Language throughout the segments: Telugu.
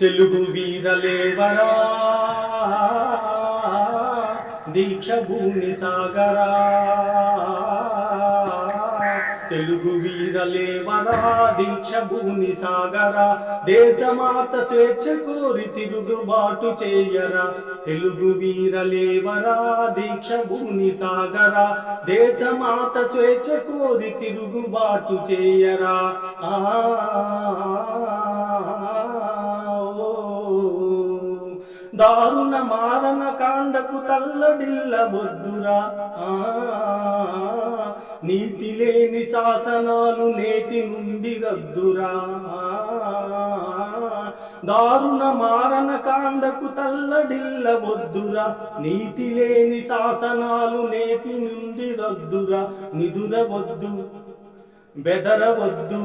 తెలుగు వీరలేవరా? దీక్ష భూమి సాగరా? తెలుగు వీరలేవరా? దీక్ష భూమి సాగరా? దేశమాత స్వేచ్ఛ కోరి తిరుగుబాటు చేయరా? తెలుగు వీరలేవరా? దీక్ష భూమి సాగరా? దేశమాత స్వేచ్ఛ కోరి తిరుగుబాటు చేయరా? ఆ దారుణ మారణ కాండకు తల్లడిల్ల బొద్దురా ఆ, నీతి లేని శాసనాలు నేటి నుండి రద్దురా. దారుణ మారణ కాండకు తల్లడిల్ల బొద్దురా. నీతి లేని శాసనాలు నేటి నుండి రద్దురా. నిదురవద్దు బెదరవద్దు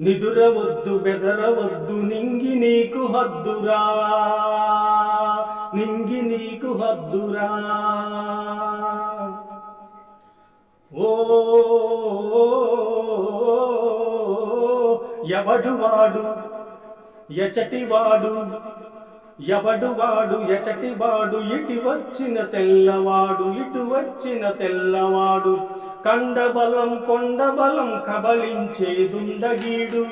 నిదురవద్దు బెదరవద్దు నింగి నీకు హద్దురా. నింగి నీకు హద్దురా. ఓ ఎవడు వాడు ఎచటివాడు? ఎవడు వాడు ఎచటివాడు? ఇటు వచ్చిన తెల్లవాడు ఇటు వచ్చిన తెల్లవాడు. కండబలం కొండబలం కబళించేదుండగీడు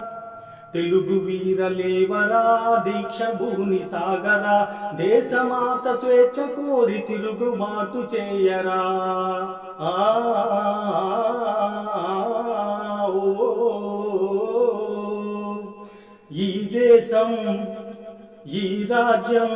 తెలుగు వీరలేవరా దీక్ష భూమి సాగరా దేశమాత స్వేచ్ఛ కోరి తిరుగుబాటు చేయరా ఆ ఓ. ఈ దేశం ఈ రాజ్యం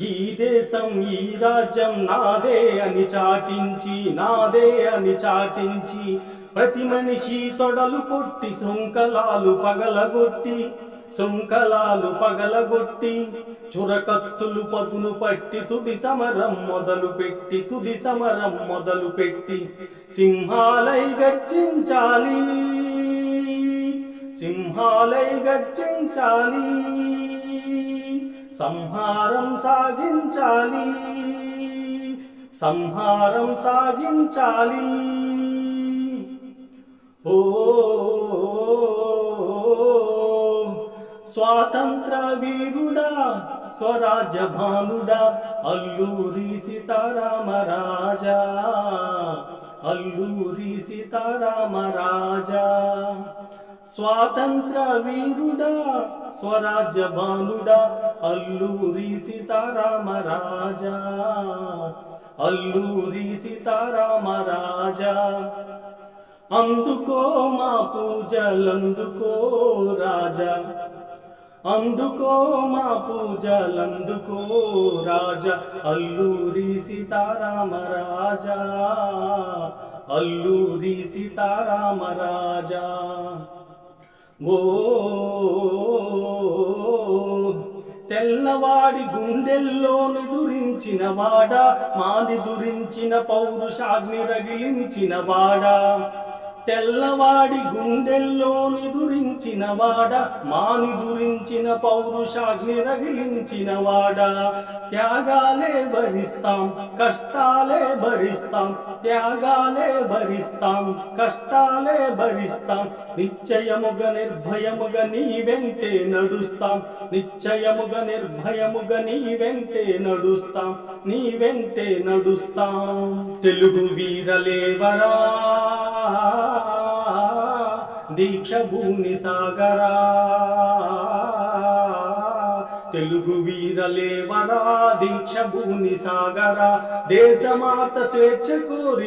ఈ దేశం ఈ రాజ్యం నాదే అని చాటించి నాదే అని చాటించి ప్రతి మనిషి తొడలు కొట్టి శృంఖలాలు పగలగొట్టి శృంఖలాలు పగలగొట్టి చురకత్తులు పదును పట్టి తుది సమరం మొదలు పెట్టి తుది సమరం మొదలు పెట్టి సింహాలై గర్జించాలి. సింహాలై గర్జించాలి. సంహారం సాగించాలి. సంహారం సాగించాలి. ఓ స్వాతంత్ర వీరుడా స్వరాజ్య భానుడా అల్లూరి సీతారామరాజా అల్లూరి సీతారామరాజా స్వాతంత్ర వీరుడా స్వరాజ్య బాలుడా అల్లూరి సీతారామ రాజా అల్లూరి సీతారామ రాజా అందుకో మా పూజలందుకో రాజా అందుకో మా పూజలందుకో రాజా అల్లూరి సీతారామ రాజా అల్లూరి సీతారామ రాజా ఓ తెల్లవాడి గుండెల్లోని దురించిన వాడా మాని దురించిన పౌరుషాగ్ని రగిలించిన వాడా. తెల్లవాడి గుండెల్లో నిదురించిన వాడ మా దురించిన పౌరుషాగ్ని రగిలించిన వాడ. త్యాగాలే భరిస్తాం కష్టాలే భరిస్తాం త్యాగాలే భరిస్తాం కష్టాలే భరిస్తాం. నిశ్చయముగ నిర్భయముగా నీ వెంటే నడుస్తాం. నిశ్చయముగ నిర్భయముగ నీ వెంటే నడుస్తాం. నీ వెంటే నడుస్తాం. తెలుగు వీరలేవరా? దీక్ష భూమి సాగరా. తెలుగు వీరలేవరా దీక్ష భూమి సాగరా. దేశమాత స్వేచ్ఛ కోరి